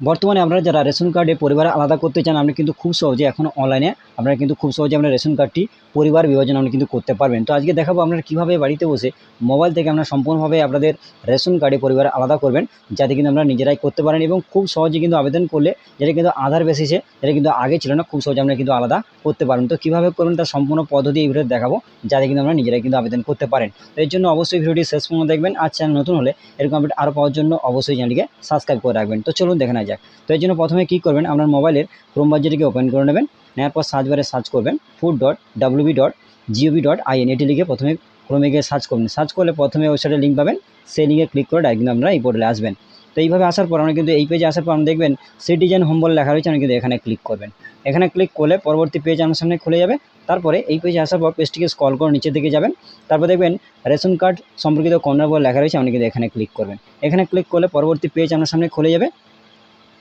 বর্তমানে আপনারা যারা রেশন কার্ডে পরিবার আলাদা করতে চান, আপনি কিন্তু খুব সহজে এখন অনলাইনে আপনারা কিন্তু খুব সহজে আপনার রেশন কার্ডটি পরিবার বিভাজন আপনি কিন্তু করতে পারবেন। তো আজকে দেখাবো আপনারা কীভাবে বাড়িতে বসে মোবাইল থেকে আপনারা সম্পূর্ণভাবে আপনাদের রেশন কার্ডে পরিবার আলাদা করবেন, যাতে কিন্তু আপনারা নিজেরাই করতে পারেন এবং খুব সহজে কিন্তু আবেদন করলে যেটা কিন্তু আধার বেসিসে যেটা কিন্তু আগে ছিল না, খুব সহজে আপনারা কিন্তু আলাদা করতে পারেন তো কীভাবে করবেন তার সম্পূর্ণ পদ্ধতি এই ভিডিওতে দেখাবো, যাতে কিন্তু আপনারা নিজেরাই কিন্তু আবেদন করতে পারেন। তো এর জন্য অবশ্যই ভিডিওটি শেষ পর্যন্ত দেখবেন, আর চ্যানেল নতুন হলে এরকম আপডেট আরও পাওয়ার জন্য অবশ্যই চ্যানেলটিকে সাবস্ক্রাইব করে রাখবেন। তো চলুন দেখে যাক। তো এর জন্য প্রথমে কী করবেন, আপনার মোবাইলের ক্রোম বাজারটিকে ওপেন করে নেবেন, নেওয়ার পর সার্চ বারে সার্চ করবেন food dot WB dot GOV dot IN এটি লিখে প্রথমে ক্রোমে গিয়ে সার্চ করবেন সার্চ করলে প্রথমে ওয়েবসাইটে লিঙ্ক পাবেন, সেই লিঙ্কে ক্লিক করে ডাইরেক্ট আপনারা এই পোর্টালে আসবেন। তো এইভাবে আসার পর আমরা কিন্তু এই পেজে আসার পর আমরা দেখবেন সিটিজেন হোম বলে লেখা রয়েছে, আপনি কিন্তু এখানে ক্লিক করবেন। এখানে ক্লিক করলে পরবর্তী পেজ আমার সামনে খুলে যাবে, তারপরে এই পেজে আসার পর পেজটিকে স্ক্রল করে নিচের দিকে যাবেন, তারপর দেখবেন রেশন কার্ড সম্পর্কিত কর্নার বলে লেখা রয়েছে, আপনি কিন্তু এখানে ক্লিক করবেন। এখানে ক্লিক করলে পরবর্তী পেজ আপনার সামনে খুলে যাবে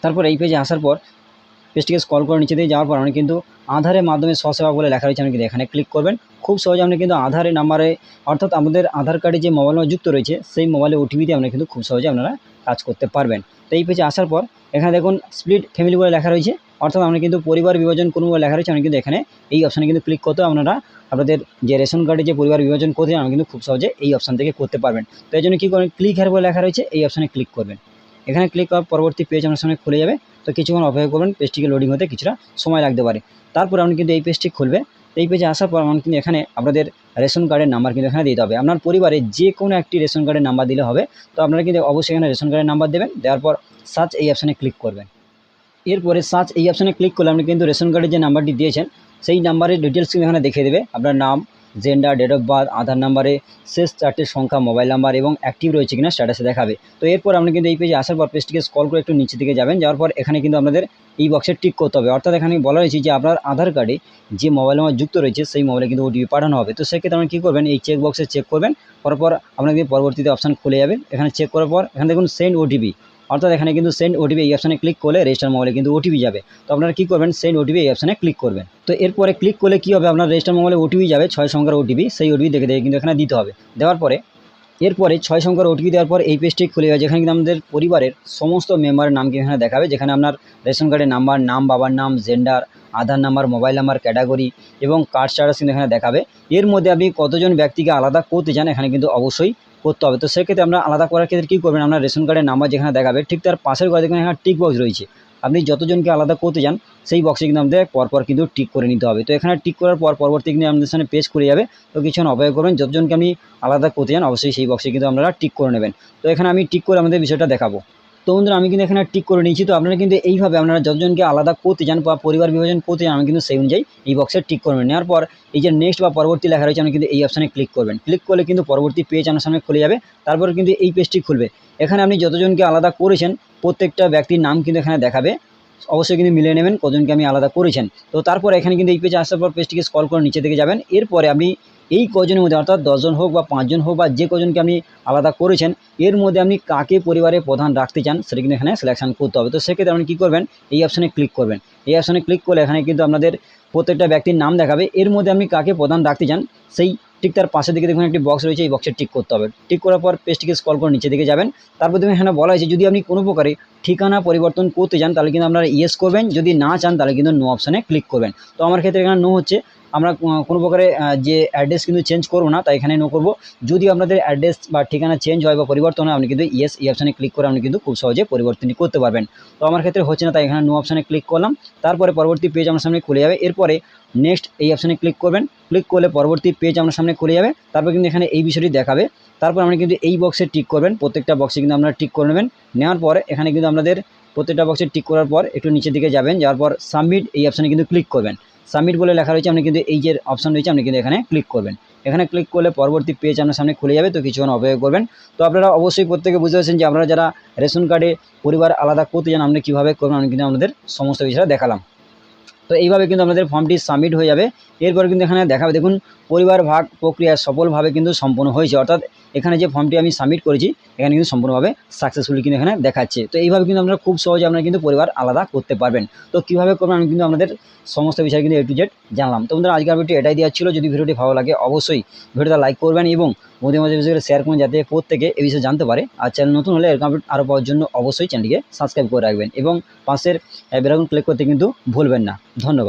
তারপর এই পেজে আসার পর পেজটিকে স্ক্রল করে নিচে দিয়ে যাওয়ার পর আপনি কিন্তু আধারের মাধ্যমে স্বসেবা বলে লেখা রয়েছে আপনি কিন্তু এখানে ক্লিক করবেন। খুব সহজে আপনি কিন্তু আধারের নাম্বারে অর্থাৎ আমাদের আধার কার্ডে যে মোবাইল নম্বর যুক্ত রয়েছে, সেই মোবাইলে ওটিপি দিয়ে আপনারা কিন্তু খুব সহজে আপনারা কাজ করতে পারবেন। তো এই পেজে আসার পর এখানে দেখুন স্প্লিট ফ্যামিলি বলে লেখা রয়েছে, অর্থাৎ আমরা কিন্তু পরিবার বিভাজন বলে লেখা রয়েছে আপনি কিন্তু এখানে এই অপশানে কিন্তু ক্লিক করতে আপনারা আপনাদের যে রেশন কার্ডে যে পরিবার বিভাজন করতে আপনি কিন্তু খুব সহজে এই অপশান থেকে করতে পারবেন। তো এই জন্য কী করবেন ক্লিক হেয়ার বলে লেখা রয়েছে, এই অপশানে ক্লিক করবেন। এখানে ক্লিক করার পরবর্তী পেজ আপনার সামনে খুলে যাবে। তো কিছুক্ষণ অপেক্ষা করবেন পেজটিকে লোডিং হতে কিছুটা সময় লাগতে পারে। তারপর আপনি কিন্তু এই পেজটি খুলবে। এই পেজে আসার পর আমার কিন্তু এখানে আপনাদের রেশন কার্ডের নাম্বার কিন্তু এখানে দিতে হবে। আপনার পরিবারে যে কোনো একটি রেশন কার্ডের নাম্বার দিলে হবে। তো আপনারা কিন্তু অবশ্যই এখানে রেশন কার্ডের নাম্বার দেবেন। দেওয়ার পর সার্চ এই অপশানে ক্লিক করবেন। এরপরে সার্চ এই অপশানে ক্লিক করলে আপনি কিন্তু রেশন কার্ডের যে নাম্বারটি দিয়েছেন, সেই নাম্বারের ডিটেলস কিন্তু এখানে দেখিয়ে দেবে। আপনার নাম gender date of birth Aadhaar নাম্বারে শেষ চারটে সংখ্যা মোবাইল নাম্বার এবং অ্যাক্টিভ রয়েছে কিনা স্ট্যাটাসে দেখাবে। তো এরপর আপনি কিন্তু এই পেজে আসার পর পেজটিকে স্কল করে একটু নিচে দিকে যাবেন, যাওয়ার পর এখানে কিন্তু আপনাদের এই বক্সে টিক করতে হবে। অর্থাৎ এখানে বলা রয়েছে যে আপনার আধার কার্ডে যে মোবাইল নাম্বার যুক্ত রয়েছে, সেই মোবাইলে কিন্তু ওটিপি পাঠানো হবে। তো সেক্ষেত্রে আপনি কী করবেন, এই চেক বক্সে চেক করবেন পরপর আপনাকে পরবর্তীতে অপশান খুলে যাবে এখানে চেক করার পর এখানে দেখুন সেন্ড ওটিপি অর্থাৎ এখানে কিন্তু সেন্ড ওটিপি এই অপশানে ক্লিক করলে রেজিস্টার মোবাইলে কিন্তু ওটিপি যাবে। তো আপনারা কী করবেন? সেন্ড ওটিপি এই অপশানে ক্লিক করবেন। তো এরপরে ক্লিক করলে কী হবে? আপনার রেজিস্টার মোবাইলে ওটিপি যাবে, ছয় সংখ্যার ওটিপি সেই ওটিপি দেখে দেখে কিন্তু এখানে দিতে হবে। দেওয়ার পরে, এরপরে ছয় সংখ্যার ওটিপি দেওয়ার পর এই পেজটি খুলে যাবে, যেখানে কিন্তু আমাদের পরিবারের সমস্ত মেম্বারের নাম কিন্তু এখানে দেখাবে, যেখানে আপনার রেশন কার্ডের নাম্বার নাম, বাবার নাম gender Aadhaar number mobile number category এবং কার্ড স্ট্যাটাস কিন্তু এখানে দেখাবে। এর মধ্যে আপনি কতজন ব্যক্তিকে আলাদা করতে চান, এখানে কিন্তু অবশ্যই করতে হবে। তো সেক্ষেত্রে আমরা আলাদা করার ক্ষেত্রে কী করবেন? আপনার রেশন কার্ডের নাম্বার যেখানে দেখাবে, ঠিক তার পাশের ঘরে দেখবেন এখানে টিক বক্স রয়েছে। আপনি যতজনকে আলাদা করতে যান সেই বক্সে কিন্তু আমাদের পরপর কিন্তু টিক করে নিতে হবে। তো এখানে টিক করার পর পরবর্তী কিন্তু আমাদের সামনে পেজ করে যাবে। তো কিছুক্ষণ অপেক্ষা করবেন, যতজনকে আপনি আলাদা করতে যান অবশ্যই সেই বক্সে কিন্তু আপনারা টিক করে নেবেন। তো এখানে আমি টিক করে আমাদের বিষয়টা দেখাবো। তো বন্ধুরা, আমি কিন্তু এখানে টিক করে নিয়েছি। তো আপনারা কিন্তু এইভাবে আপনারা যতজনকে আলাদা করতে চান বা পরিবার বিভাজন করতে চান, আমি কিন্তু সেই অনুযায়ী এই বক্সে টিক করবেন নেওয়ার পর এই যে নেক্সট বা পরবর্তী লেখা রয়েছে, আপনি কিন্তু এই অপশানে ক্লিক করবেন। ক্লিক করলে কিন্তু পরবর্তী পেজ আপনার সামনে খুলে যাবে। তারপর কিন্তু এই পেজটি খুলবে। এখানে আপনি যতজনকে আলাদা করেছেন, প্রত্যেকটা ব্যক্তির নাম কিন্তু এখানে দেখাবে। অবশ্যই কিন্তু মিলিয়ে নেবেন কজনকে আমি আলাদা করেছেন। তো তারপর এখানে কিন্তু এই পেজে আসার পর পেজটিকে স্কল করে নিচে দিকে যাবেন। এরপরে আপনি এই কজনের মধ্যে, অর্থাৎ দশজন হোক বা পাঁচজন হোক বা যে কজনকে আপনি আলাদা করেছেন, এর মধ্যে আপনি কাকে পরিবারে প্রধান রাখতে চান সেটা কিন্তু এখানে সিলেকশন করতে হবে। তো সেক্ষেত্রে আপনি কী করবেন? এই অপশানে ক্লিক করবেন। এই অপশানে ক্লিক করলে এখানে কিন্তু আপনাদের প্রত্যেকটা ব্যক্তির নাম দেখাবে। এর মধ্যে আপনি কাকে প্রধান রাখতে চান, সেই ঠিক তার পাশে দিকে দেখুন একটি বক্স রয়েছে, এই বক্সে টিক করতে হবে। টিক করার পর পেজটিকে স্কল করে নিচে দিকে যাবেন। তারপর দেখুন এখানে বলা হয়েছে, যদি আপনি কোনো প্রকারে ঠিকানা পরিবর্তন করতে চান, তাহলে কিন্তু আপনারা ইয়েস করবেন। যদি না চান, তাহলে কিন্তু নো অপশানে ক্লিক করবেন। তো আমার ক্ষেত্রে এখানে নো হচ্ছে। আমরা কোনো প্রকারে যে অ্যাড্রেস কিন্তু চেঞ্জ করব না, তাই এখানে নো করব। যদি আপনাদের অ্যাড্রেস বা ঠিকানা চেঞ্জ হয় বা পরিবর্তন হয়, আপনি কিন্তু ইয়েস এই অপশানে ক্লিক করে আপনি কিন্তু খুব সহজে পরিবর্তনটি করতে পারবেন। তো আমার ক্ষেত্রে হচ্ছে না, তাই এখানে নো অপশানে ক্লিক করলাম। তারপরে পরবর্তী পেজ আমার সামনে খুলে যাবে। এরপরে নেক্সট এই অপশানে ক্লিক করবেন। ক্লিক করলে পরবর্তী পেজ আমার সামনে খুলে যাবে। তারপর কিন্তু এখানে এই বিষয়টি দেখাবে। তারপর আপনি কিন্তু এই বক্সে টিক করবেন। প্রত্যেকটা বক্সে কিন্তু আপনারা টিক করে নেবেন। নেওয়ার পর এখানে কিন্তু আপনাদের প্রত্যেকটা বক্সে টিক করার পর একটু নিচের দিকে যাবেন। যাওয়ার পর সাবমিট এই অপশানে কিন্তু ক্লিক করবেন। সাবমিট বলে লেখা রয়েছে, আপনি কিন্তু এই যে অপশান রয়েছে, আপনি কিন্তু এখানে ক্লিক করবেন। এখানে ক্লিক করলে পরবর্তী পেজ আপনার সামনে খুলে যাবে, তো কিছুক্ষণ অপেক্ষা করবেন। তো আপনারা অবশ্যই প্রত্যেকে বুঝতে পারছেন যে আপনারা যারা রেশন কার্ডে পরিবার আলাদা করতে যান আপনি কীভাবে করবেন, আমি কিন্তু আমাদের সমস্ত বিষয়টা দেখালাম। তো এইভাবে কিন্তু আপনাদের ফর্মটি সাবমিট হয়ে যাবে। এরপর কিন্তু এখানে দেখাবে, দেখুন, পরিবার ভাগ প্রক্রিয়া সফলভাবে কিন্তু সম্পন্ন হয়েছে। অর্থাৎ এখানে যে ফর্মটি আমি সাবমিট করেছি, এখানে কিন্তু সম্পূর্ণভাবে সাকসেসফুলি কিন্তু এখানে দেখাচ্ছে। তো এইভাবে কিন্তু আপনারা খুব সহজে আপনারা কিন্তু পরিবার আলাদা করতে পারবেন। তো কীভাবে করবেন, আমি কিন্তু আপনাদের সমস্ত বিষয় কিন্তু এ টু জেড জানলাম। তো বন্ধুরা, আজকের ভিডিওটি এটাই দেওয়া ছিল। যদি ভিডিওটি ভালো লাগে, অবশ্যই ভিডিওটা লাইক করবেন এবং বন্ধুদের মাঝে বিষয়গুলো শেয়ার করুন যাতে প্রত্যেকে এই বিষয়ে জানতে পারে। আর চ্যানেল নতুন হলে এরকম আপডেট আরও পাওয়ার জন্য অবশ্যই চ্যানেলকে সাবস্ক্রাইব করে রাখবেন এবং পাশের বেলাগুন ক্লিক করতে কিন্তু ভুলবেন না। ধন্যবাদ।